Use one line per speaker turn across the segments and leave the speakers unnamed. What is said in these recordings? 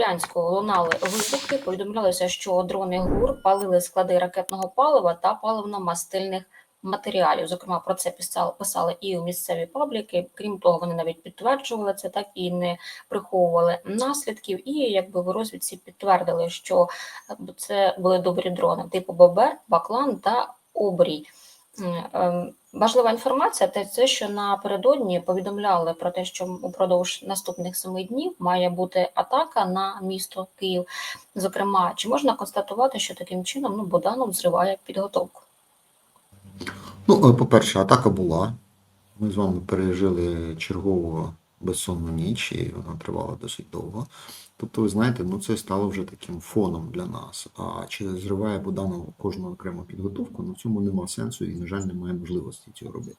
Брянську лунали вибухи. Повідомлялося, що дрони ГУР палили склади ракетного палива та паливно-мастильних матеріалів. Зокрема, про це писали, писали і у місцеві пабліки. Крім того, вони навіть підтверджували це, так і не приховували наслідків. І якби в розвідці підтвердили, що е, це були добрі дрони, типу Бобер, Баклан та Обрій. Ем, Важлива інформація те, що напередодні повідомляли про те, що упродовж наступних семи днів має бути атака на місто Київ. Зокрема, чи можна констатувати, що таким чином ну, Боданов зриває підготовку?
Ну, е, по-перше, атака була. Ми з вами пережили чергову безсонну ніч, і вона тривала досить довго. Тобто, ви знаєте, ну це стало вже таким фоном для нас. А чи зриває Буданов кожну окрему підготовку? Ну цьому нема сенсу і, на жаль, немає можливості цього робити.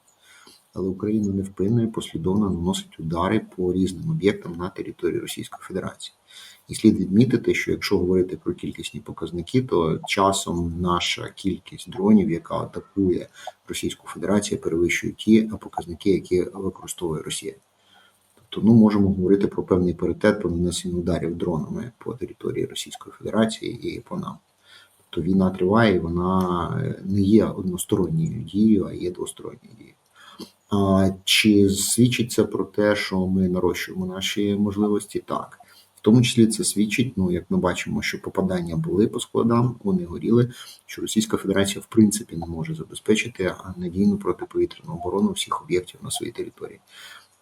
Але Україна невпинно і послідовно наносить удари по різним об'єктам на території Російської Федерації. І слід відмітити, що якщо говорити про кількісні показники, то часом наша кількість дронів, яка атакує Російську Федерацію, перевищує ті показники, які використовує Росія. Тобто, ну можемо говорити про певний паритет про нанесення ударів дронами по території Російської Федерації і по нам. Тобто війна триває, і вона е, не є односторонньою дією, а є двосторонньою дією. А, чи свідчить це про те, що ми нарощуємо наші можливості? Так. В тому числі це свідчить, ну як ми бачимо, що попадання були по складам, вони горіли, що Російська Федерація в принципі не може забезпечити надійну протиповітряну оборону всіх об'єктів на своїй території.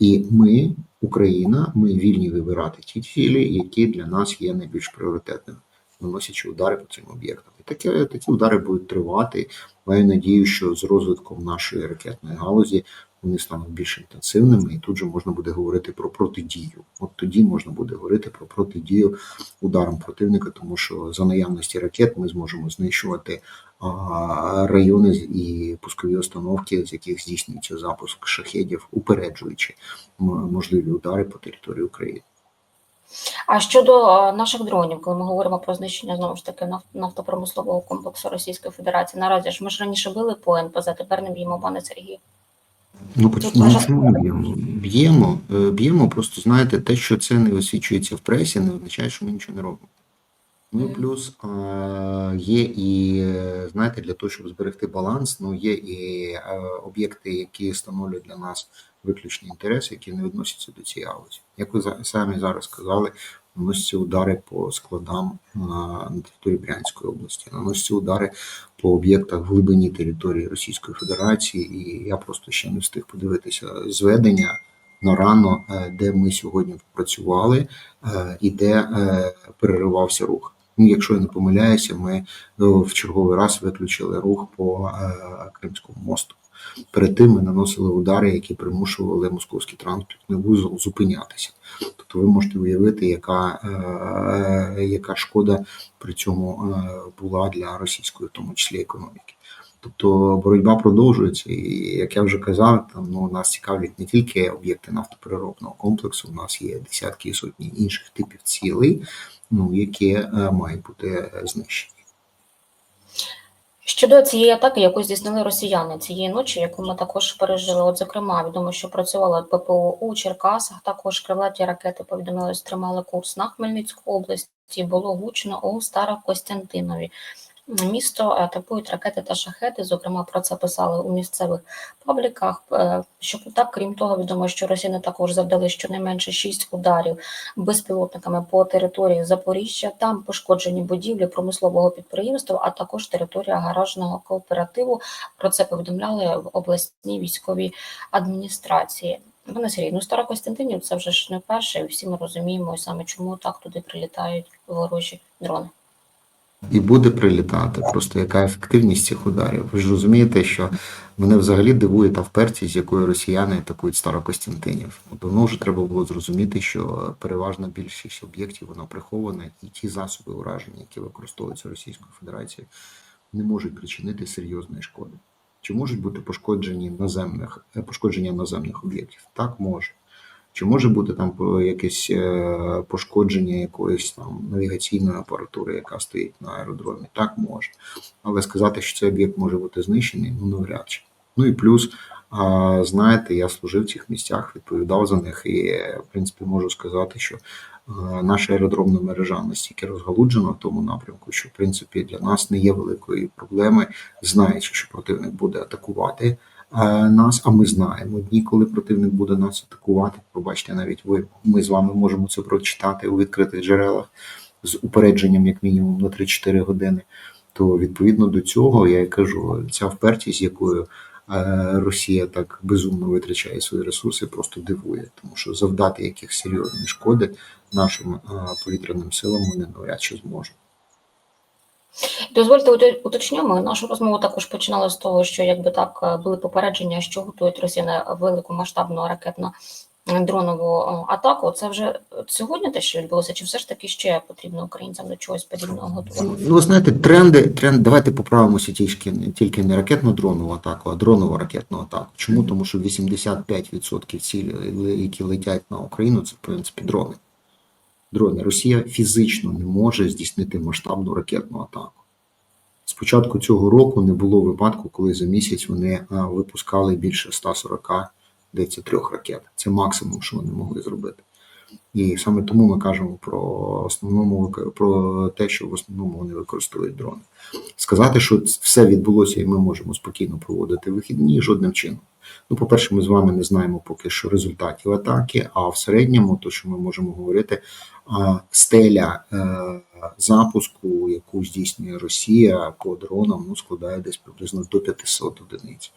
І ми, Україна, ми вільні вибирати ті цілі, які для нас є найбільш пріоритетними, наносячи удари по цим об'єктам. І такі, такі удари будуть тривати. Маю надію, що з розвитком нашої ракетної галузі вони стануть більш інтенсивними, і тут же можна буде говорити про протидію. От тоді можна буде говорити про протидію ударам противника, тому що за наявності ракет ми зможемо знищувати райони і пускові установки, з яких здійснюється запуск шахедів, упереджуючи можливі удари по території України.
А щодо наших дронів, коли ми говоримо про знищення знову ж таки наф- нафтопромислового комплексу Російської Федерації, наразі ж ми ж раніше били по НПЗ, тепер не б'ємо, пане Сергію.
Ну,
Тут
поч-
наша
чому не б'ємо? Б'ємо, е, б'ємо, просто знаєте, те, що це не висвічується в пресі, не означає, що ми нічого не робимо. Ну і
плюс
є і, знаєте, для того, щоб зберегти баланс, ну є і е, об'єкти, які становлять для нас виключні інтереси, які не відносяться до цієї галузі. Як ви самі зараз сказали, наносяться удари по складам е, на території Брянської області, наносяться удари по об'єктах в глибині території Російської Федерації, і я просто ще не встиг подивитися зведення на рано, е, де ми сьогодні працювали е, і де переривався рух. Ну, якщо я не помиляюся, ми в черговий раз виключили рух по Кримському мосту. Перед тим ми наносили удари, які примушували московський транспортний вузол зупинятися. Тобто ви можете уявити, яка, е, яка шкода при цьому е, була для російської, в тому числі економіки. Тобто боротьба продовжується, і як я вже казав, там ну нас цікавлять не тільки об'єкти нафтопереробного комплексу, у нас є десятки і сотні інших типів цілей, ну які е, мають бути е, знищені.
Щодо цієї атаки, яку здійснили росіяни цієї ночі, яку ми також пережили. От, зокрема, відомо, що працювала ППО у Черкасах. Також крилаті ракети повідомили, тримали курс на Хмельницьку область. Було гучно у Старокостянтинові. Місто атакують ракети та шахети. Зокрема, про це писали у місцевих пабліках. Е, Що так, крім того, відомо, що росіяни також завдали щонайменше шість ударів безпілотниками по території Запоріжжя. Там пошкоджені будівлі промислового підприємства, а також територія гаражного кооперативу. Про це повідомляли в обласній військовій адміністрації. Пане Сергій, ну Старокостянтинів це вже ж не перше, всі ми розуміємо саме, чому так туди прилітають ворожі дрони.
І буде прилітати. Просто яка ефективність цих ударів. Ви ж розумієте, що мене взагалі дивує та впертість, з якою росіяни атакують Старокостянтинів. Давно вже треба було зрозуміти, що переважна більшість об'єктів вона прихована, і ті засоби ураження, які використовуються Російською Федерацією, не можуть причинити серйозної шкоди. Чи можуть бути пошкоджені наземних е, пошкодження наземних об'єктів? Так може. Чи може бути там якесь е, пошкодження якоїсь там навігаційної апаратури, яка стоїть на аеродромі? Так може. Але сказати, що цей об'єкт може бути знищений, ну навряд чи. Ну і плюс, знаєте, я служив в цих місцях, відповідав за них, і е, в принципі можу сказати, що е, наша аеродромна мережа настільки розгалуджена в тому напрямку, що в принципі для нас не є великої проблеми, знаючи, що противник буде атакувати е, нас. А ми знаємо дні, коли противник буде нас атакувати. Пробачте, навіть ви ми з вами можемо це прочитати у відкритих джерелах з упередженням, як мінімум, на 3-4 години. То відповідно до цього я і кажу, ця впертість, якою е, Росія так безумно витрачає свої ресурси, просто дивує, тому що завдати якихось серйозної шкоди нашим е, повітряним силам вони навряд чи зможуть.
Дозвольте ут- уточню, ми нашу розмову також починали з того, що якби так е, були попередження, що готують Росія велику масштабну ракетно дронову е, атаку. Це вже сьогодні те, що відбулося, чи все ж таки ще потрібно українцям до чогось подібного готувати?
Ну, ви знаєте, тренди, тренд, давайте поправимося тільки, тільки не ракетно-дронову атаку, а дроново ракетну атаку. Чому? Тому що 85% цілей, які летять на Україну, це в принципі дрони. Дрони. Росія фізично не може здійснити масштабну ракетну атаку. З початку цього року не було випадку, коли за місяць вони випускали більше 140 здається, трьох ракет. Це максимум, що вони могли зробити. І саме тому ми кажемо про основному про те, що в основному вони використовують дрони. Сказати, що все відбулося, і ми можемо спокійно проводити вихідні жодним чином. Ну, по-перше, ми з вами не знаємо поки що результатів атаки, а в середньому, то що ми можемо говорити, стеля е, запуску, яку здійснює Росія по дронам, ну складає десь приблизно до 500 одиниць.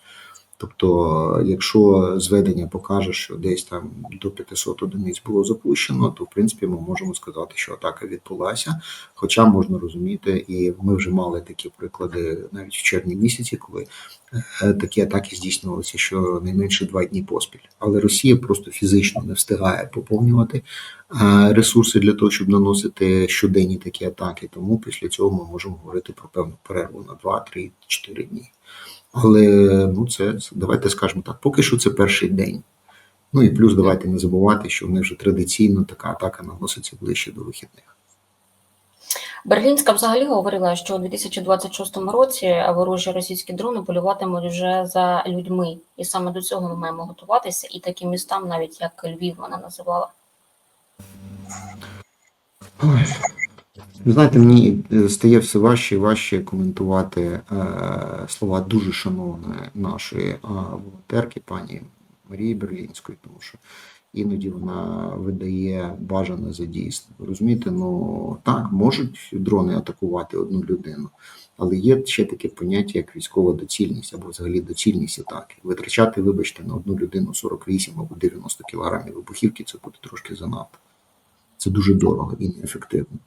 Тобто, якщо зведення покаже, що десь там до 500 одиниць було запущено, то в принципі ми можемо сказати, що атака відбулася. Хоча можна розуміти, і ми вже мали такі приклади навіть в червні місяці, коли е, такі атаки здійснювалися щонайменше два дні поспіль. Але Росія просто фізично не встигає поповнювати е, ресурси для того, щоб наносити щоденні такі атаки. Тому після цього ми можемо говорити про певну перерву на 2, 3, 4 дні. Але ну це давайте скажемо так, поки що це перший день. Ну і плюс давайте не забувати, що в них вже традиційно така атака наноситься ближче до вихідних.
Берлінська взагалі говорила, що у 2026 році ворожі російські дрони полюватимуть вже за людьми, і саме до цього ми маємо готуватися. І таким містам, навіть як Львів, вона називала.
Ой. Ви знаєте, мені е, стає все важче і важче коментувати е, слова дуже шановної нашої е, волонтерки, пані Марії Берлінської, тому що іноді вона видає бажане за дійсне. Ви розумієте, ну так, можуть дрони атакувати одну людину, але є ще таке поняття, як військова доцільність або взагалі доцільність атаки. Витрачати, вибачте, на одну людину 48 або 90 кілограмів вибухівки це буде трошки занадто. Це дуже дорого і неефективно.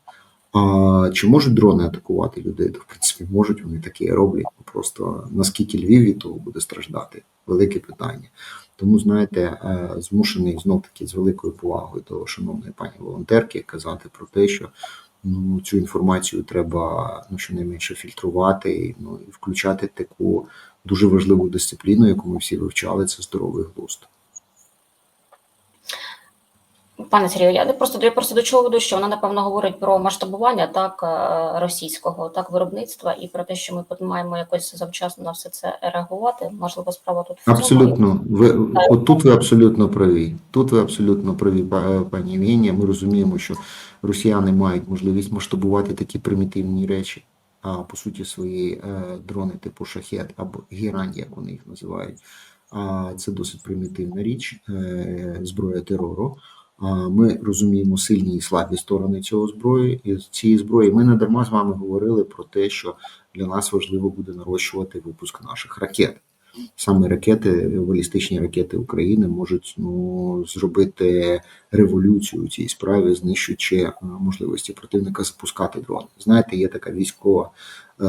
А чи можуть дрони атакувати людей? То в принципі можуть, вони таке роблять. Просто наскільки Львів від того буде страждати? Велике питання. Тому, знаєте, е, змушений знов таки з великою повагою до шановної пані волонтерки казати про те, що ну, цю інформацію треба ну, щонайменше фільтрувати, ну, і включати таку дуже важливу дисципліну, яку ми всі вивчали, це здоровий глузд.
Пане Сергію, я не просто я просто до чого веду, що вона напевно говорить про масштабування так е, російського так виробництва і про те, що ми маємо якось завчасно на все це реагувати. Можливо, справа тут.
Абсолютно, ви от тут ви абсолютно праві. Тут ви абсолютно праві, пані Євгенія. Ми розуміємо, що росіяни мають можливість масштабувати такі примітивні речі. А по суті, свої е, дрони типу шахет або гірань, як вони їх називають. А це досить примітивна річ, е, зброя терору. Ми розуміємо сильні і слабі сторони цього зброї цієї зброї. Ми не дарма з вами говорили про те, що для нас важливо буде нарощувати випуск наших ракет. Саме ракети, балістичні ракети України можуть ну, зробити революцію у цій справі, знищуючи е, можливості противника запускати дрони. Знаєте, є така військова е,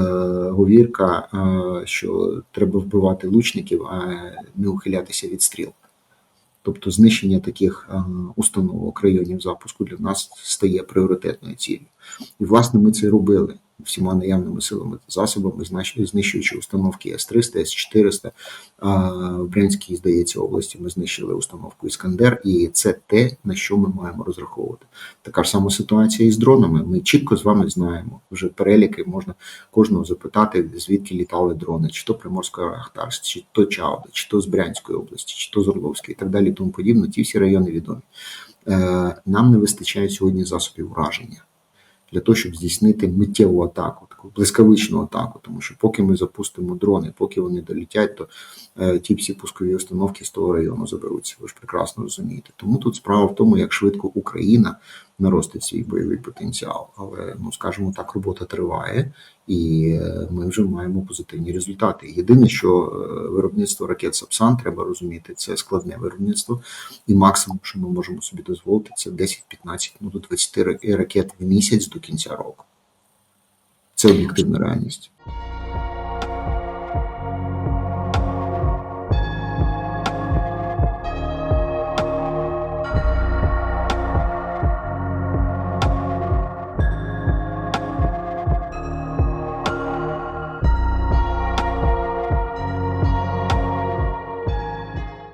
говірка, е, що треба вбивати лучників, а не ухилятися від стріл. Тобто знищення таких е, установок районів запуску для нас стає пріоритетною ціллю. І власне ми це робили всіма наявними силами та засобами, знищуючи установки С-300, С-400. В Брянській, здається, області ми знищили установку Іскандер, і це те, на що ми маємо розраховувати. Така ж сама ситуація і з дронами. Ми чітко з вами знаємо вже переліки. Можна кожного запитати, звідки літали дрони, чи то Приморська Ахтарськ, чи то Чауда, чи то з Брянської області, чи то з Орловської, і так далі, тому подібне. Ті всі райони відомі. Е, Нам не вистачає сьогодні засобів враження для того, щоб здійснити миттєву атаку, таку блискавичну атаку. Тому що поки ми запустимо дрони, поки вони долітять, то е, ті всі пускові установки з того району заберуться. Ви ж прекрасно розумієте. Тому тут справа в тому, як швидко Україна наростить свій бойовий потенціал. Але ну скажімо так, робота триває, і е, ми вже маємо позитивні результати. Єдине, що е, виробництво ракет Сапсан треба розуміти, це складне виробництво, і максимум, що ми можемо собі дозволити, це 10-15, ну до 20 ракет в місяць до кінця року. Це об'єктивна реальність.